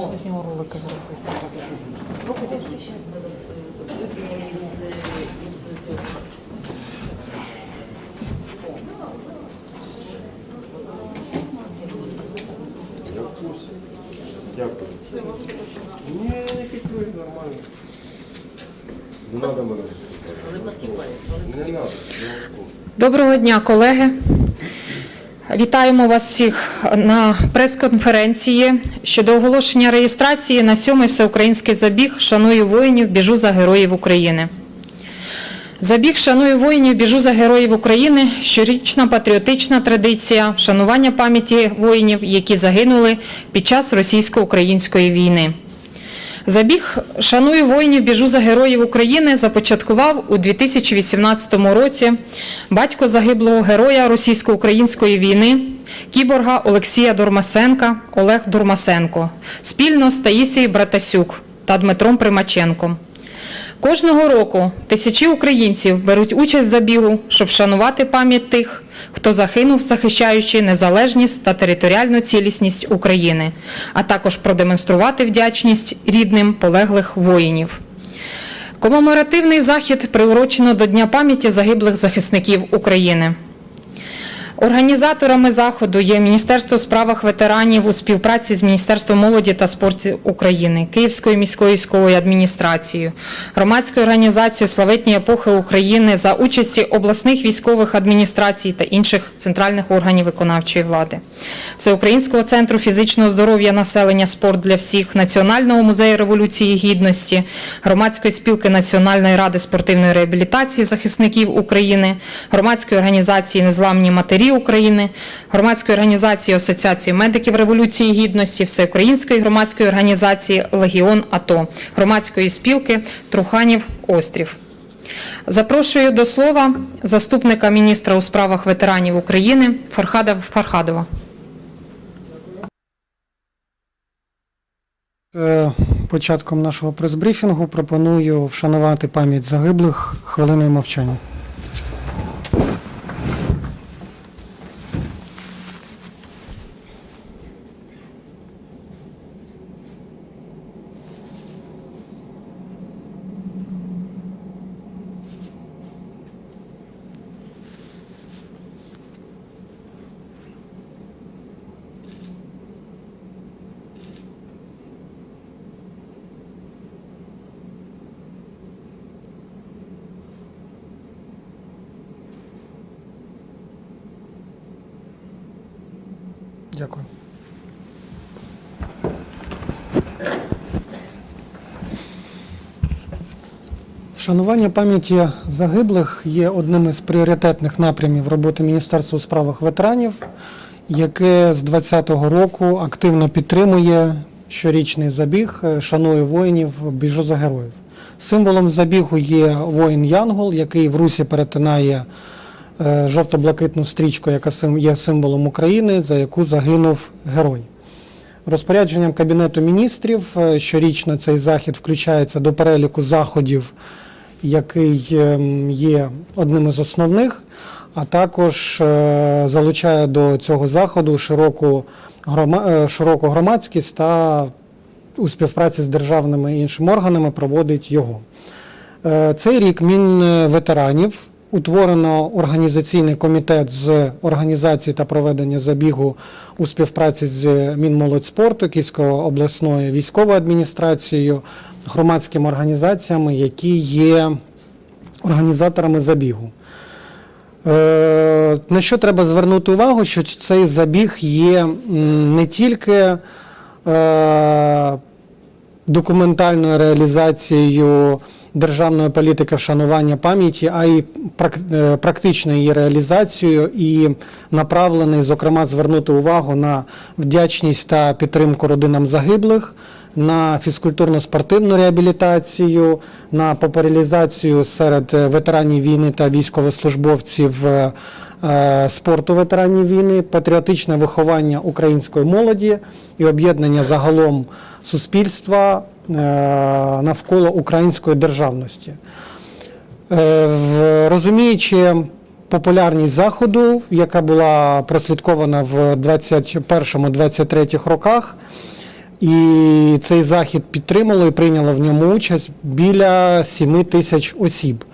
З нього ролики зробити. Рухайтесь ближче, е, із, е, із цього. Я в курсі. Дякую. Ні, не підпливи, нормально. Не треба мене. Не треба, я прошу. Доброго дня, колеги. Вітаємо вас всіх на прес-конференції щодо оголошення реєстрації на сьомий всеукраїнський забіг Шаную воїнів, біжу за героїв України. Забіг Шаную воїнів, біжу за героїв України щорічна патріотична традиція вшанування пам'яті воїнів, які загинули під час російсько-української війни. Забіг Шаную воїнів, біжу за героїв України започаткував у 2018 році батько загиблого героя російсько-української війни, кіборга Олексія Дурмасенка Олег Дурмасенко спільно з Таїсією Братасюк та Дмитром Примаченком. Кожного року тисячі українців беруть участь в забігу, щоб вшанувати пам'ять тих, хто загинув, захищаючи незалежність та територіальну цілісність України, а також продемонструвати вдячність рідним полеглих воїнів. Комеморативний захід приурочено до Дня пам'яті загиблих захисників України. Організаторами заходу є Міністерство у справах ветеранів у співпраці з Міністерством молоді та спорту України, Київською міською військовою адміністрацією, громадською організацією Славетні епохи України за участі обласних військових адміністрацій та інших центральних органів виконавчої влади, Всеукраїнського центру фізичного здоров'я населення Спорт для всіх, Національного музею революції гідності, громадської спілки Національної ради спортивної реабілітації захисників України, громадської організації Незламні матері України, громадської організації Асоціації медиків Революції Гідності, Всеукраїнської громадської організації Легіон АТО, громадської спілки Труханів Острів. Запрошую до слова заступника міністра у справах ветеранів України Фархада Фархадова. Е, Початком нашого прес-брифінгу пропоную вшанувати пам'ять загиблих хвилиною мовчання. Дякую. Вшанування пам'яті загиблих є одним із пріоритетних напрямів роботи Міністерства у справах ветеранів, яке з 2020 року активно підтримує щорічний забіг е, Шанує воїнів, біжу за героїв. Символом забігу є воїн Янгол, який в русі перетинає жовто-блакитну стрічку, яка є символом України, за яку загинув герой. Розпорядженням Кабінету міністрів е, щорічно цей захід включається до переліку заходів, який ем, є одним із основних, а також е, залучає до цього заходу широку, е, широку громадськість та у співпраці з державними іншими органами проводить його. Е, Цей рік Мінветеранів утворено організаційний комітет з організації та проведення забігу у співпраці з Мінмолодьспорту, Київською обласною військовою адміністрацією, громадськими організаціями, які є організаторами забігу. Е, На що треба звернути увагу, що цей забіг є не тільки е, документальною реалізацією державної політики вшанування пам'яті, а й е, практичною її реалізацією і направлений, зокрема, звернути увагу на вдячність та підтримку родинам загиблих, на фізкультурно-спортивну реабілітацію, на популяризацію серед ветеранів війни та військовослужбовців е, спорту ветеранів війни, патріотичне виховання української молоді і об'єднання загалом суспільства навколо української державності. Е, Розуміючи популярність заходу, яка була прослідкована в 21-23 роках, І цей захід підтримало і прийняло в ньому участь біля 7 тисяч осіб.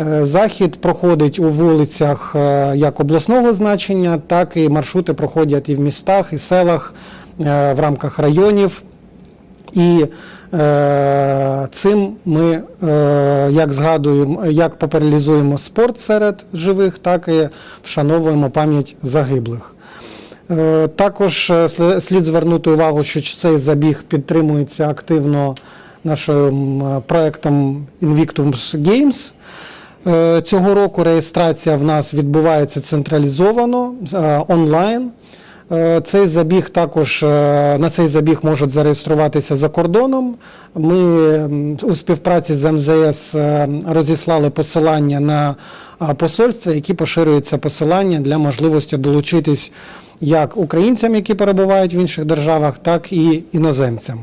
Е, Захід проходить у вулицях е, як обласного значення, так і маршрути проходять і в містах, і селах е, в рамках районів. І е, цим ми е, як згадуємо, як популяризуємо спорт серед живих, так і вшановуємо пам'ять загиблих. Е, Також е, слід звернути увагу, що цей забіг підтримується активно нашим е, проектом Invictus Games. Е, Цього року реєстрація в нас відбувається централізовано е, онлайн. Е, Цей забіг також е, на цей забіг можуть зареєструватися за кордоном. Ми у співпраці з МЗС е, розіслали посилання на посольства, які поширюються посилання для можливості долучитись як українцям, які перебувають в інших державах, так і іноземцям.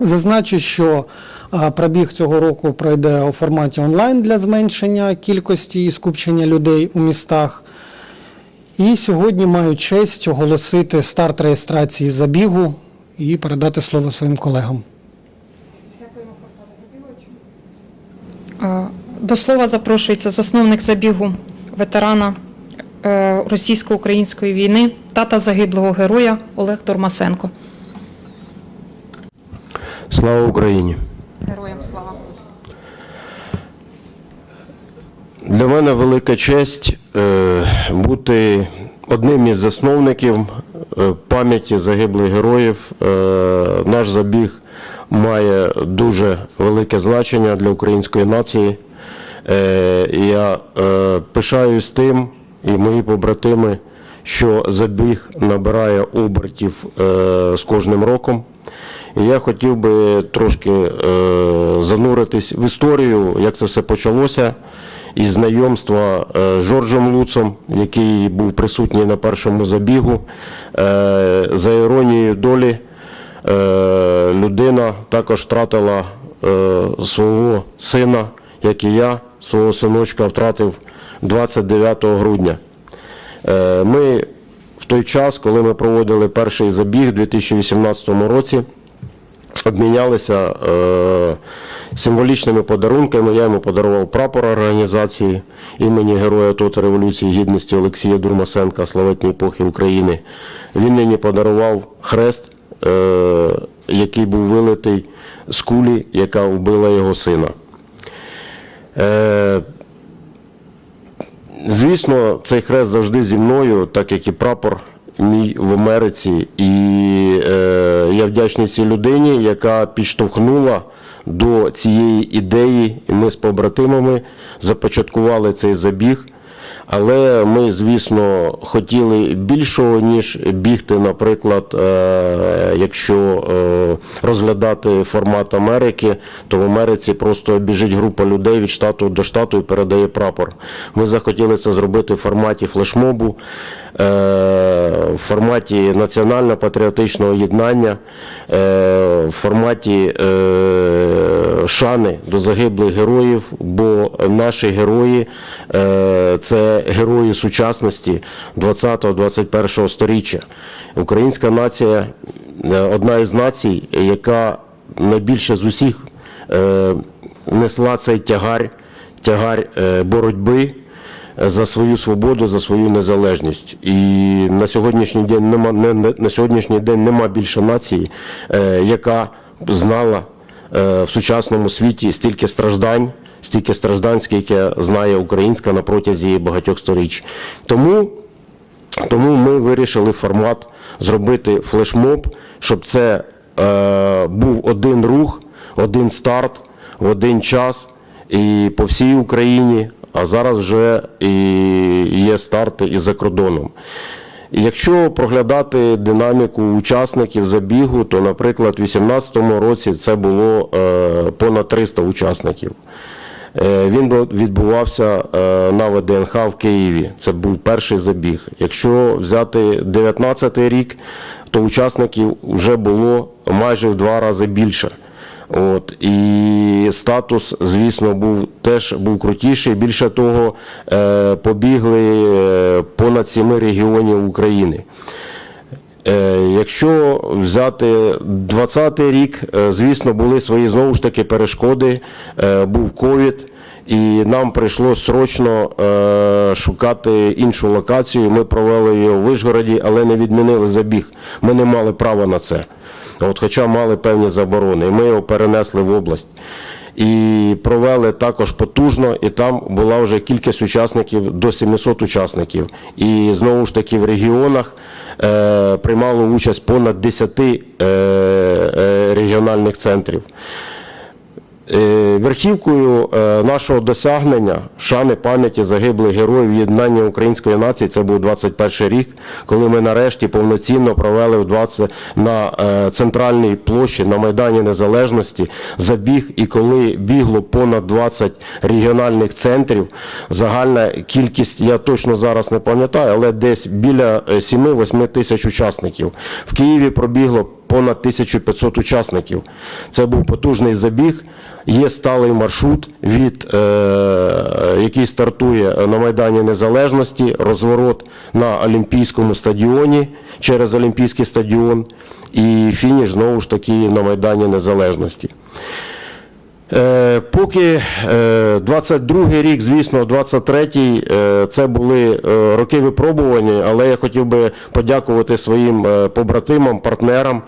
Зазначу, що пробіг цього року пройде у форматі онлайн для зменшення кількості і скупчення людей у містах. І сьогодні маю честь оголосити старт реєстрації забігу і передати слово своїм колегам. Е, До слова запрошується засновник забігу ветерана е, російсько-української війни, тата загиблого героя Олег Тормасенко. Слава Україні! Героям слава. Для мене велика честь е, бути одним із засновників е, пам'яті загиблих героїв. Е, наш забіг має дуже велике значення для української нації. Я пишаюсь тим, і мої побратими, що забіг набирає обертів з кожним роком. І я хотів би трошки зануритись в історію, як це все почалося, і знайомства е, з Жоржем Луцом, який був присутній на першому забігу. Е, за іронією долі, е, людина також втратила свого сина, як і я, свого синочка втратив 29 грудня. Ми в той час, коли ми проводили перший забіг у 2018 році, обмінялися символічними подарунками. Я йому подарував прапор організації імені Героя АТО Революції Гідності Олексія Дурмасенка, славетної епохи України. Він мені подарував хрест, е, який був вилитий з кулі, яка вбила його сина. Е, Звісно, цей хрест завжди зі мною, так як і прапор мій в Америці. І е, я вдячний цій людині, яка підштовхнула до цієї ідеї. І ми з побратимами започаткували цей забіг. Але ми, звісно, хотіли більшого, ніж бігти, наприклад, е, якщо е, розглядати формат Америки, то в Америці просто біжить група людей від штату до штату і передає прапор. Ми захотіли це зробити в форматі флешмобу, е, в форматі національно-патріотичного єднання, в форматі шани до загиблих героїв, бо наші герої е, це герої сучасності 20-21 сторіччя. Українська нація е, одна із націй, яка найбільше з усіх е, несла цей тягар, тягар боротьби за свою свободу, за свою незалежність. І на сьогоднішній день нема не- на сьогоднішній день нема більше нації, яка знала в сучасному світі стільки страждань, стільки страждань, скільки знає українська на протязі багатьох сторіч. Тому тому ми вирішили формат зробити флешмоб, щоб це е, був один рух, один старт один час і по всій Україні, а зараз вже і є старти і за кордоном. Якщо проглядати динаміку учасників забігу, то, наприклад, у 2018 році це було е, понад 300 учасників. Е, Він відбувався е, на ВДНХ в Києві. Це був перший забіг. Якщо взяти 19 рік, то учасників вже було майже в два рази більше. От і статус, звісно, був теж був крутіший. Більше того, е, побігли е, понад сіми регіонів України. Е, Якщо взяти 20-й рік, звісно, були свої знову ж таки перешкоди, був ковід, і нам прийшлося срочно шукати іншу локацію. Ми провели його в Вишгороді, але не відмінили забіг. Ми не мали права на це. От, хоча мали певні заборони, і ми його перенесли в область. І провели також потужно, і там була вже кількість учасників до 700 учасників. І знову ж таки в регіонах е, приймало участь понад 10 е, е, регіональних центрів. Е, Верхівкою е, нашого досягнення шани пам'яті загиблих героїв єднання української нації це був 21 рік, коли ми нарешті повноцінно провели в 20 на е, центральній площі на Майдані Незалежності забіг, і коли бігло понад 20 регіональних центрів, загальна кількість, я точно зараз не пам'ятаю, але десь біля е, 7-8 тисяч учасників. В Києві пробігло понад 1500 учасників. Це був потужний забіг. Є сталий маршрут, від, е, який стартує на Майдані Незалежності, розворот на Олімпійському стадіоні через Олімпійський стадіон і фініш знову ж таки на Майдані Незалежності. Е, Поки е, 22-й рік, звісно, 23-й, е, це були е, роки випробування, але я хотів би подякувати своїм е, побратимам, партнерам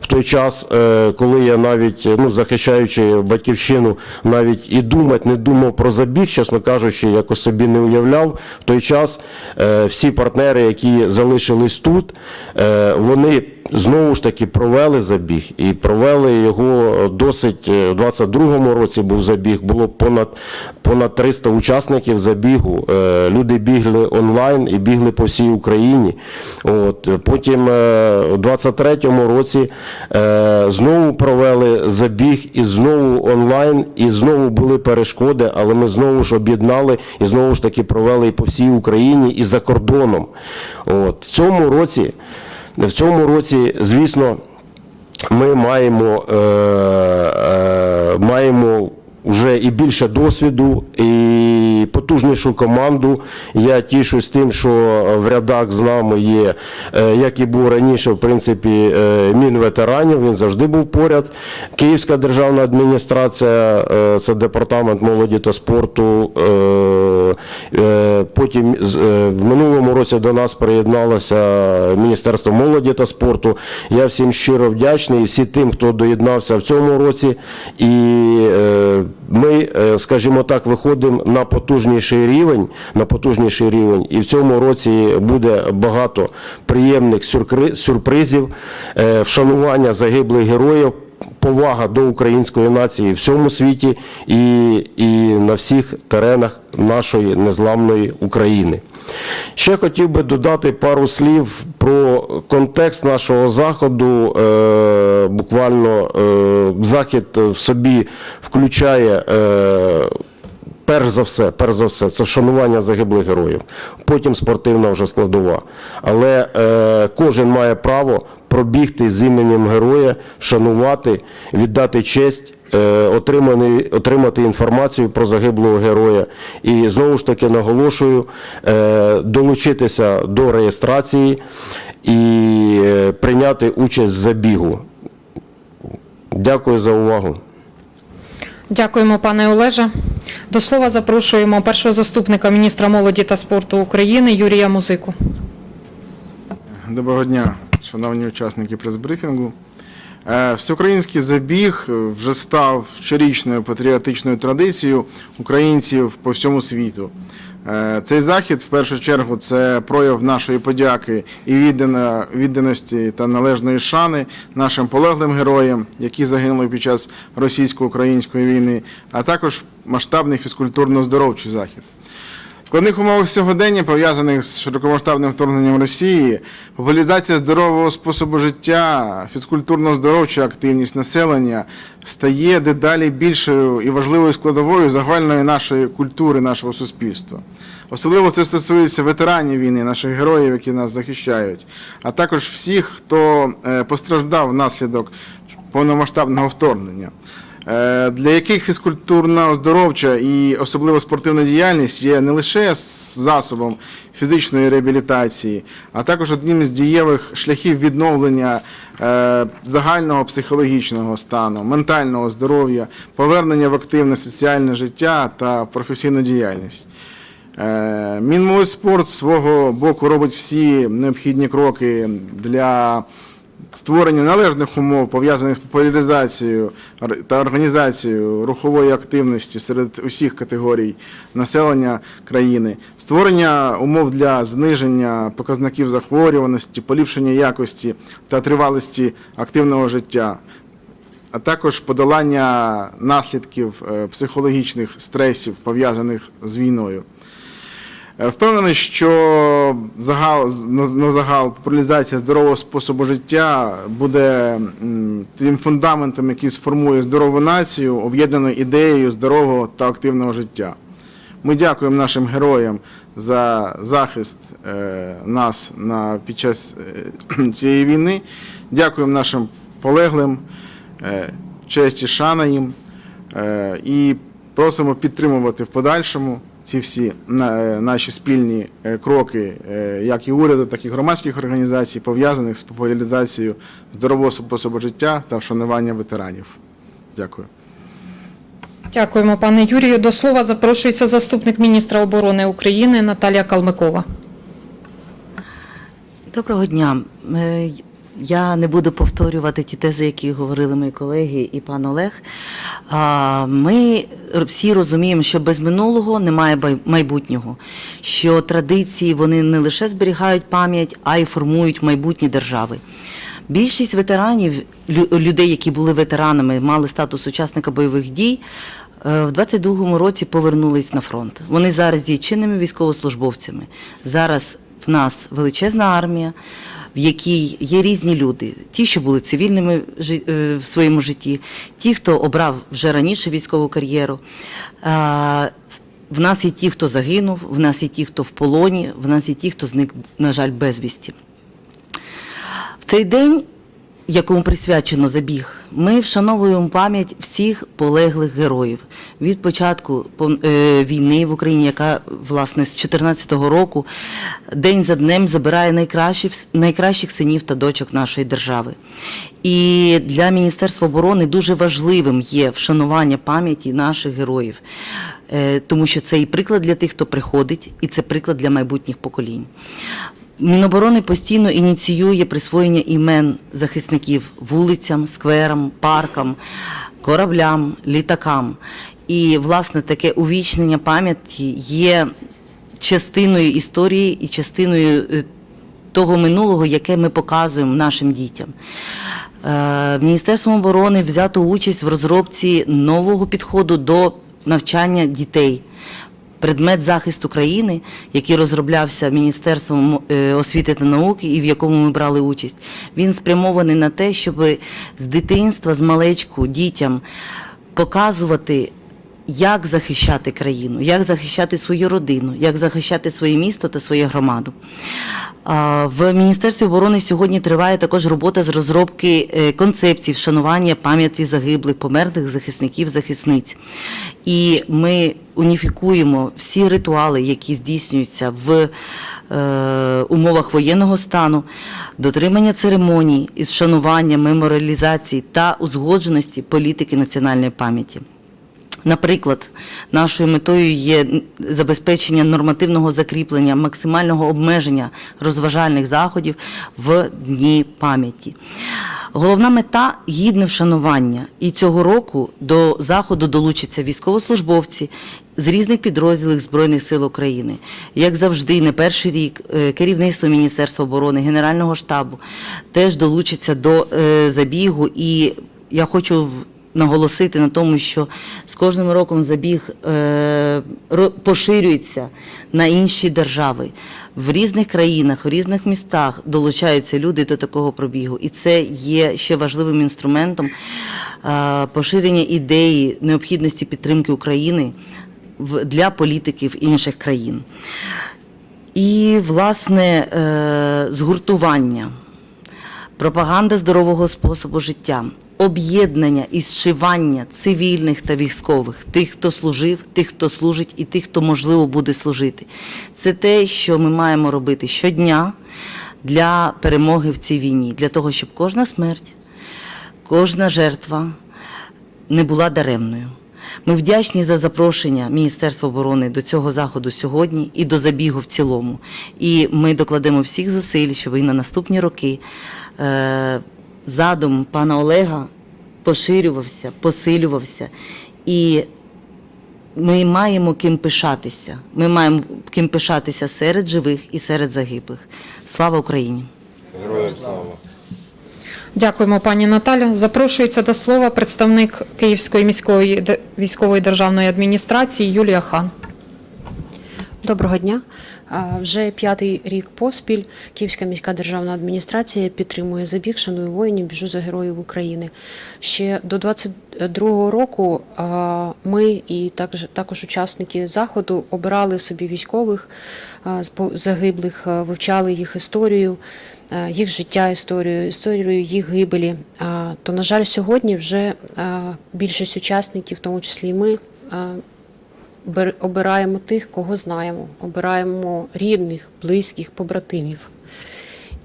в той час, е, коли я навіть, е, ну, захищаючи батьківщину, навіть і думати не думав про забіг, чесно кажучи, якось собі не уявляв. В той час е, всі партнери, які залишились тут, е, вони знову ж таки провели забіг і провели його досить е, в 22-му році був забіг, було понад, понад 300 учасників забігу. Е, Люди бігли онлайн і бігли по всій Україні. От. Потім е, у 23-му році е, знову провели забіг і знову онлайн, і знову були перешкоди, але ми знову ж об'єднали і знову ж таки провели і по всій Україні, і за кордоном. От. В цьому році в цьому році, звісно, ми маємо, е, е, маємо вже і більше досвіду, і потужнішу команду. Я тішусь тим, що в рядах з нами є, е, як і був раніше, в принципі, е, Мінветеранів, він завжди був поряд. Київська державна адміністрація, е, це департамент молоді та спорту. Е, е, Потім е, в минулому році до нас приєдналося Міністерство молоді та спорту. Я всім щиро вдячний, і всі тим, хто доєднався в цьому році. І е, ми, скажімо так, виходимо на потужніший рівень, на потужніший рівень. І в цьому році буде багато приємних сюрпризів, вшанування загиблих героїв. Повага до української нації в всьому світі і, і на всіх теренах нашої незламної України. Ще хотів би додати пару слів про контекст нашого заходу. Е, буквально е, захід в собі включає. Е, Перш за все, перш за все, це вшанування загиблих героїв. Потім спортивна вже складова. Але е, кожен має право пробігти з іменем героя, вшанувати, віддати честь, е, отриманий, отримати інформацію про загиблого героя. І знову ж таки наголошую, е, долучитися до реєстрації і е, прийняти участь в забігу. Дякую за увагу. Дякуємо, пане Олеже. До слова запрошуємо першого заступника міністра молоді та спорту України Юрія Музику. Доброго дня, шановні учасники прес-брифінгу. Е, Всеукраїнський забіг вже став щорічною патріотичною традицією українців по всьому світу. Е, Цей захід, в першу чергу, це прояв нашої подяки і відданості та належної шани нашим полеглим героям, які загинули під час російсько-української війни, а також масштабний фізкультурно-здоровчий захід. Складних умовах сьогодення, пов'язаних з широкомасштабним вторгненням Росії, популяризація здорового способу життя, фізкультурно-здоровча активність населення стає дедалі більшою і важливою складовою загальної нашої культури, нашого суспільства. Особливо це стосується ветеранів війни, наших героїв, які нас захищають, а також всіх, хто е, постраждав внаслідок повномасштабного вторгнення. Е, для яких фізкультурно-оздоровча і особливо спортивна діяльність є не лише засобом фізичної реабілітації, а також одним із дієвих шляхів відновлення е, загального психологічного стану, ментального здоров'я, повернення в активне соціальне життя та професійну діяльність. Е, Мінмолодьспорт з свого боку робить всі необхідні кроки для створення належних умов, пов'язаних з популяризацією та організацією рухової активності серед усіх категорій населення країни, створення умов для зниження показників захворюваності, поліпшення якості та тривалості активного життя, а також подолання наслідків е, психологічних стресів, пов'язаних з війною. Е, Впевнений, що загал, на, загал популяризація здорового способу життя буде тим фундаментом, який сформує здорову націю, об'єднаною ідеєю здорового та активного життя. Ми дякуємо нашим героям за захист е, нас на, під час е, цієї війни. Дякуємо нашим полеглим, честь і шана їм. І просимо підтримувати в подальшому ці всі е, наші спільні е, кроки, е, як і уряду, так і громадських організацій, пов'язаних з популяризацією здорового способу життя та вшанування ветеранів. Дякую. Дякуємо, пане Юрію. До слова запрошується заступник міністра оборони України Наталія Калмикова. Доброго дня. Я не буду повторювати ті тези, які говорили мої колеги і пан Олег. Ми всі розуміємо, що без минулого немає майбутнього, що традиції вони не лише зберігають пам'ять, а й формують майбутні держави. Більшість ветеранів, людей, які були ветеранами, мали статус учасника бойових дій. е, В 22-му році повернулись на фронт. Вони зараз є чинними військовослужбовцями. Зараз в нас величезна армія, в якій є різні люди: ті, що були цивільними е, в своєму житті, ті, хто обрав вже раніше військову кар'єру. В нас є ті, хто загинув, в нас є ті, хто в полоні, в нас є ті, хто зник, на жаль, безвісті. В цей день, якому присвячено забіг, ми вшановуємо пам'ять всіх полеглих героїв від початку е, війни в Україні, яка власне з 2014 року день за днем забирає найкращих, найкращих синів та дочок нашої держави. І для Міністерства оборони дуже важливим є вшанування пам'яті наших героїв, е, тому що це і приклад для тих, хто приходить, і це приклад для майбутніх поколінь. Міноборони постійно ініціює присвоєння імен захисників вулицям, скверам, паркам, кораблям, літакам. І, власне, таке увічнення пам'яті є частиною історії і частиною е, того минулого, яке ми показуємо нашим дітям. Е, Міністерством оборони взято участь в розробці нового підходу до навчання дітей. Предмет захисту країни, який розроблявся Міністерством е, освіти та науки і в якому ми брали участь, він спрямований на те, щоб з дитинства, з малечку дітям показувати, як захищати країну, як захищати свою родину, як захищати своє місто та свою громаду. В Міністерстві оборони сьогодні триває також робота з розробки е, концепцій вшанування пам'яті загиблих, померлих захисників, захисниць. І ми уніфікуємо всі ритуали, які здійснюються в е, умовах воєнного стану, дотримання церемоній із вшанування, меморіалізації та узгодженості політики національної пам'яті. Наприклад, нашою метою є забезпечення нормативного закріплення, максимального обмеження розважальних заходів в дні пам'яті. Головна мета гідне вшанування. І цього року до заходу долучаться військовослужбовці з різних підрозділів Збройних сил України. Як завжди, не перший рік е, керівництво Міністерства оборони, Генерального штабу теж долучиться до е, забігу. І я хочу наголосити на тому, що з кожним роком забіг е, поширюється на інші держави. В різних країнах, в різних містах долучаються люди до такого пробігу, і це є ще важливим інструментом е, поширення ідеї необхідності підтримки України для політиків інших країн. І, власне, е, згуртування пропаганда здорового способу життя, об'єднання і зшивання цивільних та військових, тих, хто служив, тих, хто служить, і тих, хто можливо буде служити. Це те, що ми маємо робити щодня для перемоги в цій війні, для того, щоб кожна смерть, кожна жертва не була даремною. Ми вдячні за запрошення Міністерства оборони до цього заходу сьогодні і до забігу в цілому. І ми докладемо всіх зусиль, щоб і на наступні роки е, задум пана Олега поширювався, посилювався. І ми маємо ким пишатися. Ми маємо ким пишатися серед живих і серед загиблих. Слава Україні! Героям слава! Дякуємо, пані Наталю. Запрошується до слова представник Київської міської військової державної адміністрації Юлія Хан. Доброго дня. Вже п'ятий рік поспіль Київська міська державна адміністрація підтримує забіг Шаную воїнів, біжу за героїв України. Ще до 22-го року ми і також, учасники заходу обирали собі військових загиблих, вивчали їх історію, їх життя, історію, історію їх гибелі. То, на жаль, сьогодні вже більшість учасників, в тому числі і ми, обираємо тих, кого знаємо, обираємо рідних, близьких, побратимів.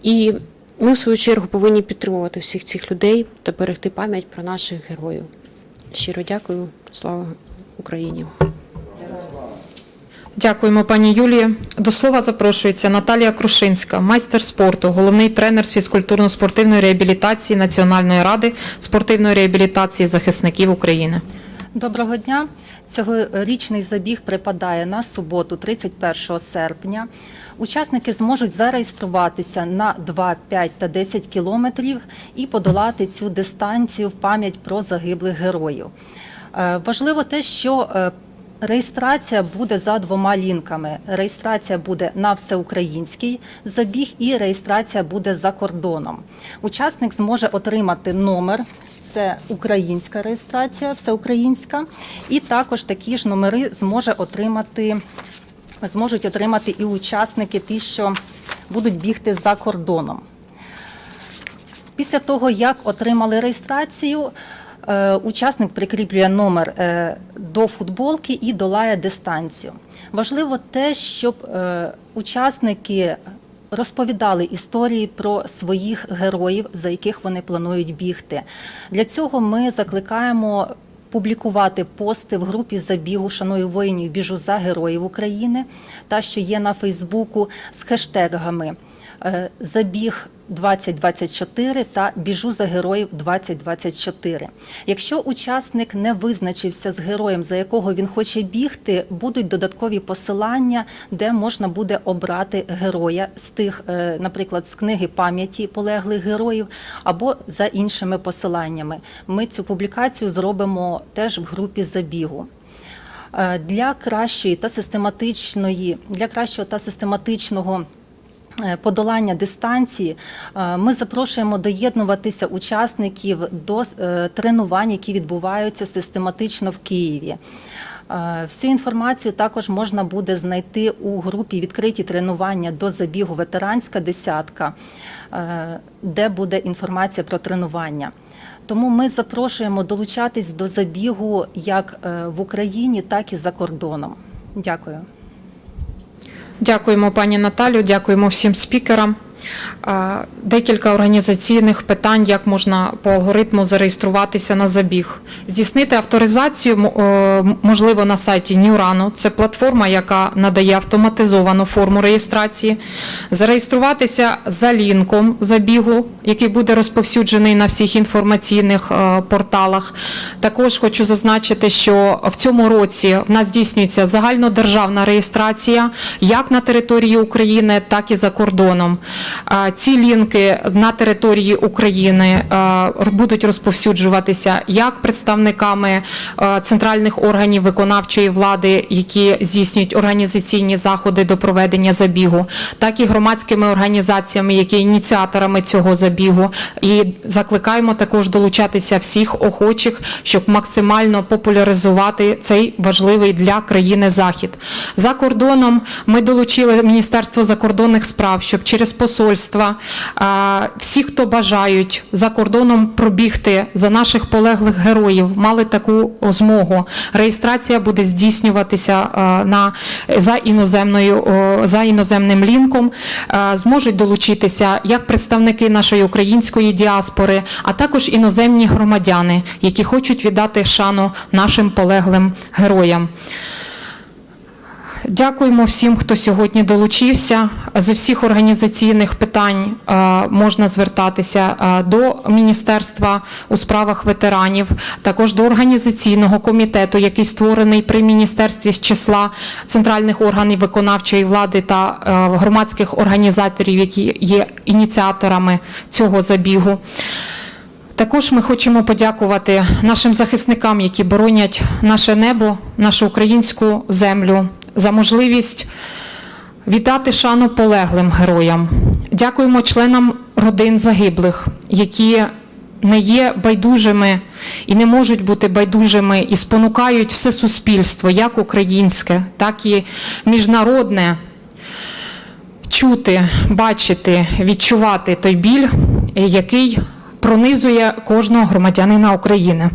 І ми, в свою чергу, повинні підтримувати всіх цих людей та берегти пам'ять про наших героїв. Щиро дякую, слава Україні! Дякуємо, пані Юлії. До слова запрошується Наталія Крушинська, майстер спорту, головний тренер з фізкультурно-спортивної реабілітації Національної ради спортивної реабілітації захисників України. Доброго дня. Цьогорічний забіг припадає на суботу, 31 серпня. Учасники зможуть зареєструватися на 2, 5 та 10 кілометрів і подолати цю дистанцію в пам'ять про загиблих героїв. Е, Важливо те, що е, Реєстрація буде за двома лінками. Реєстрація буде на всеукраїнський забіг і реєстрація буде за кордоном. Учасник зможе отримати номер. Це українська реєстрація, всеукраїнська, і також такі ж номери зможе отримати, зможуть отримати і учасники, ті, що будуть бігти за кордоном. Після того, як отримали реєстрацію, учасник прикріплює номер е, до футболки і долає дистанцію. Важливо те, щоб е, учасники розповідали історії про своїх героїв, за яких вони планують бігти. Для цього ми закликаємо публікувати пости в групі забігу Шаную воїнів біжу за героїв України та що є на Фейсбуку з хештегами е, Забіг 2024 та Біжу за героїв 2024. Якщо учасник не визначився з героєм, за якого він хоче бігти, будуть додаткові посилання, де можна буде обрати героя з тих, е, наприклад, з книги пам'яті полеглих героїв або за іншими посиланнями. Ми цю публікацію зробимо теж в групі забігу. Е, Для кращої та систематичної, для кращого та систематичного подолання дистанції е, ми запрошуємо доєднуватися учасників до е, тренувань, які відбуваються систематично в Києві. Е, Всю інформацію також можна буде знайти у групі відкриті тренування до забігу ветеранська десятка, е, де буде інформація про тренування. Тому ми запрошуємо долучатись до забігу як е, в Україні, так і за кордоном. Дякую. Дякуємо, пані Наталю, дякуємо всім спікерам. Декілька організаційних питань, як можна по алгоритму зареєструватися на забіг. Здійснити авторизацію можливо на сайті Нюрану. Це платформа, яка надає автоматизовану форму реєстрації. Зареєструватися за лінком забігу, який буде розповсюджений на всіх інформаційних е, порталах. Також хочу зазначити, що в цьому році в нас здійснюється загальнодержавна реєстрація як на території України, так і за кордоном. Ці лінки на території України будуть розповсюджуватися як представниками центральних органів виконавчої влади, які здійснюють організаційні заходи до проведення забігу, так і громадськими організаціями, які ініціаторами цього забігу. І закликаємо також долучатися всіх охочих, щоб максимально популяризувати цей важливий для країни захід. За кордоном ми долучили Міністерство закордонних справ, щоб через посольство посольства, всі, хто бажають за кордоном пробігти за наших полеглих героїв, мали таку змогу. Реєстрація буде здійснюватися на за іноземною за іноземним лінком. Зможуть долучитися як представники нашої української діаспори, а також іноземні громадяни, які хочуть віддати шану нашим полеглим героям. Дякуємо всім, хто сьогодні долучився. З усіх організаційних питань е, можна звертатися е, до Міністерства у справах ветеранів, також до організаційного комітету, який створений при міністерстві з числа центральних органів виконавчої влади та е, громадських організаторів, які є ініціаторами цього забігу. Також ми хочемо подякувати нашим захисникам, які боронять наше небо, нашу українську землю, за можливість віддати шану полеглим героям. Дякуємо членам родин загиблих, які не є байдужими і не можуть бути байдужими і спонукають все суспільство, як українське, так і міжнародне, чути, бачити, відчувати той біль, який пронизує кожного громадянина України.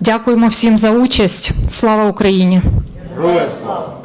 Дякуємо всім за участь. Слава Україні! Героям слава!